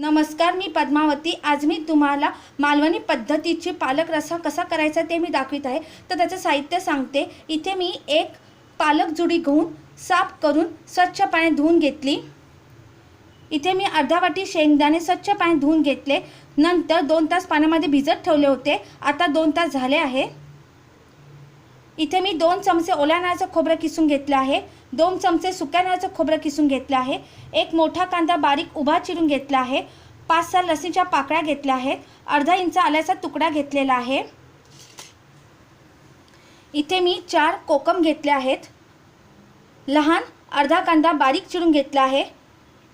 नमस्कार मी पद्मावती. आज मी तुम्हाला मालवणी पद्धतीची पालक रसा कसा करायचा ते मी दाखवित आहे. तर त्याचं साहित्य सांगते. इथे मी एक पालक जुडी घेऊन साफ करून स्वच्छ पाण्यात धुवून घेतली. इथे मी अर्धा वाटी शेंगदाणे स्वच्छ पाण्यात धुवून घेतले. नंतर दोन तास पाण्यामध्ये भिजत ठेवले होते. आता दोन तास झाले आहे. इथे मी दोन चमचे ओल्या नाळाचं खोबरं किसून घेतलं आहे. दोन चमचे सुक्या नारळाचं खोबरं किसून घेतलं आहे. एक मोठा कांदा बारीक उभा चिरून घेतला आहे. पाच सहा लसीच्या पाकळ्या घेतल्या आहेत. अर्धा इंच आल्याचा तुकडा घेतलेला आहे. इथे मी चार कोकम घेतले आहेत. लहान अर्धा कांदा बारीक चिरून घेतला आहे.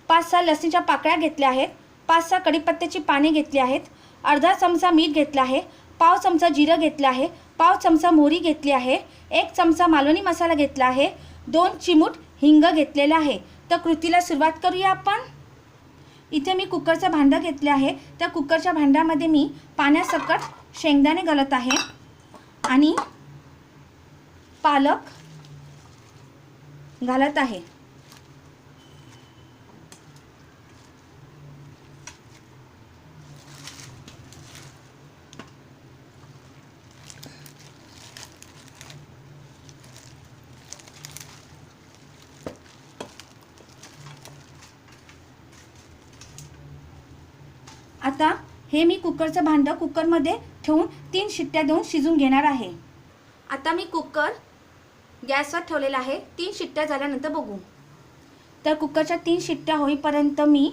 पाच सहा लसीच्या पाकळ्या घेतल्या आहेत. पाच सहा कढीपत्त्याची पाने घेतली आहेत. अर्धा चमचा मीठ घेतला आहे. पाव चमचा जिरं घेतलं आहे. पाव चमचा मोहरी घेतली आहे एक चमचा मालवणी मसाला घेतला आहे दोन चिमूट हिंग घेतलेला आहे. तर कृतीला सुरुवात करूया आपण. इथे मी कुकरचं भांडं घेतले आहे. त्या कुकरच्या भांड्यामध्ये मी पाण्यासकट शेंगदाणे घालत आहे. आणि पालक घालत आहे. आता हे मी कुकरचं भांडं कुकरमध्ये ठेवून तीन शिट्ट्या देऊन शिजून घेणार आहे. आता मी कुकर गॅसवर ठेवलेला आहे. तीन शिट्ट्या झाल्यानंतर बघू. तर कुकरच्या तीन शिट्ट्या होईपर्यंत मी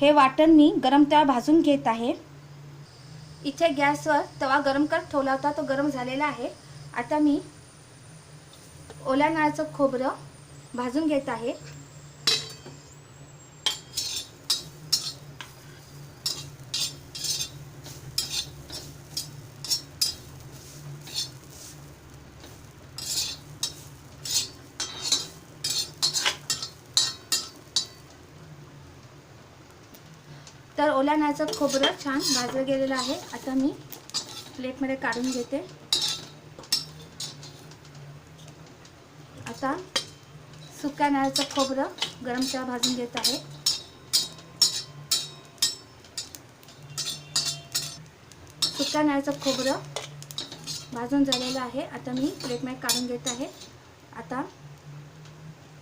हे वाटण मी गरम तवा भाजून घेत आहे. इथे गॅसवर तवा गरम करत ठेवला होता. तो गरम झालेला आहे. आता मी ओल्या नाळाचं खोबरं भाजून घेत आहे. तर ओल्या नाचं खोबरं छान भाजलं गेलेलं आहे. आता मी प्लेटमध्ये काढून घेते. आता सुक्या नाळाचं खोबरं गरम चहा भाजून घेत आहे. सुक्या नाळाचं खोबरं भाजून झालेलं आहे. आता मी प्लेटमध्ये काढून घेत आहे. आता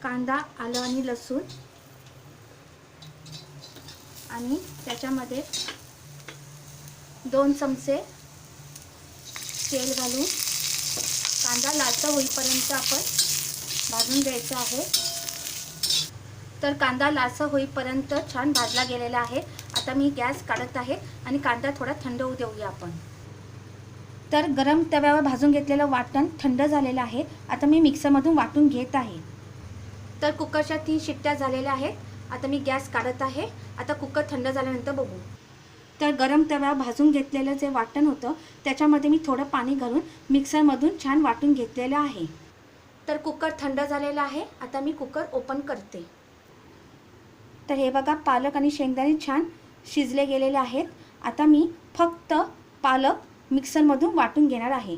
कांदा आलं आणि लसूण आणि त्याच्यामध्ये दोन चमचे तेल घालून कांदा लालचा होईपर्यंत आपण भाजून घ्यायचा आहे. तर कांदा लालसा होईपर्यंत छान भाजला गेलेला आहे. आता मी गॅस काढत आहे आणि कांदा थोडा थंड होऊ देऊया आपण. तर गरम तव्यावर भाजून घेतलेलं वाटण थंड झालेलं आहे. आता मी मिक्सरमधून वाटून घेत आहे. तर कुकरच्या तीन शिट्ट्या झालेल्या आहेत. आता मी गॅस काढत आहे. आता कुकर थंड झाल्यानंतर बघू. तर गरम तव्या भाजून घेतलेलं जे वाटण होतं त्याच्यामध्ये मी थोडं पाणी घालून मिक्सरमधून छान वाटून घेतलेलं आहे. तर कुकर थंड झालेला आहे. आता मी कुकर ओपन करते. तर हे बघा पालक आणि शेंगदाणे छान शिजले गेलेले आहेत. आता मी फक्त पालक मिक्सरमधून वाटून घेणार आहे.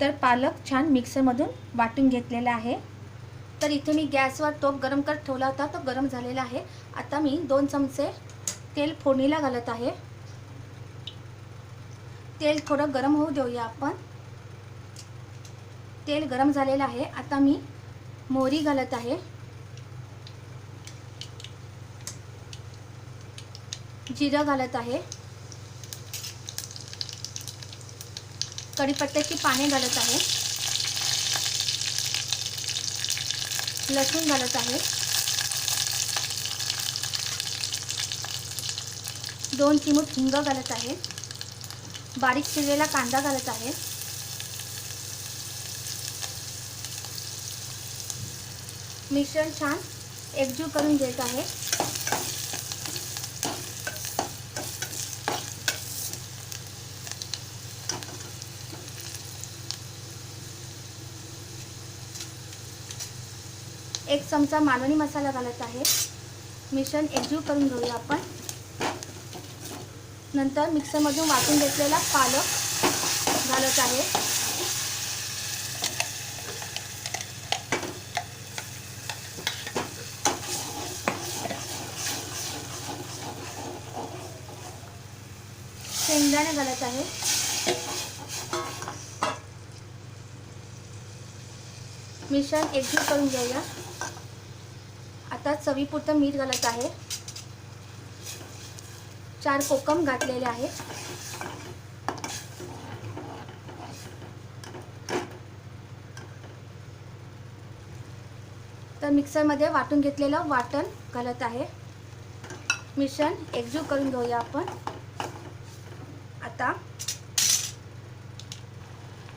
तर पालक छान मिक्सरमधून वाटून घेतलेला आहे. तर इथे मी गॅसवर टोप गरम करत ठेवला होता तो गरम झालेला आहे. आता मी दोन चमचे तेल फोडणीला घालत आहे. तेल थोडं गरम होऊ देऊया आपण. तेल गरम झालेलं आहे. आता मी मोहरी घालत आहे. जिरं घालत आहे. कढीपत्त्याची पाने घालत आहे. लसूण घालत आहे. दोन चिमूट हिंग घालत आहे. बारीक चिरलेला कांदा घालत आहे. मिश्रण छान एकजीव करून घेत आहे. एक चमचा मालवणी मसाला घालत आहे. मिश्रण एकजीव करून घेऊया आपण. नंतर मिक्सरमधून वाटून घेतलेला पालक घालत आहे. शेंगदाणे घालत आहे. मिश्रण एकजीव करून घेऊया. आता चवीपुरतं मीठ घालत आहे. चार कोकम घातलेले आहे तर मिक्सरमध्ये वाटून घेतलेलं वाटण घालत आहे. मिश्रण एकजूट करून घेऊया आपण. आता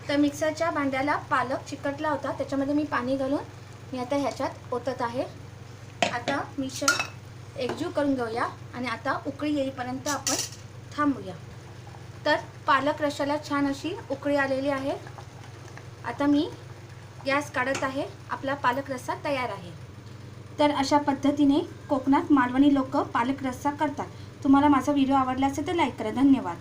तर मिक्सरच्या भांड्याला पालक चिकटला होता त्याच्यामध्ये मी पाणी घालून मी आता ह्याच्यात ओतत आहे. आता मिश्रण एकजीव करून घेऊया आणि आता उकळी येईपर्यंत आपण थांबूया. तर पालक रशाला छान अशी उकळी आलेली आहे. आता मी गॅस काढत आहे. आपला पालक रस्सा तयार आहे. तर अशा पद्धतीने कोकणात मालवणी लोक पालक रस्सा करतात. तुम्हाला माझा व्हिडिओ आवडला असेल तर लाईक करा. धन्यवाद.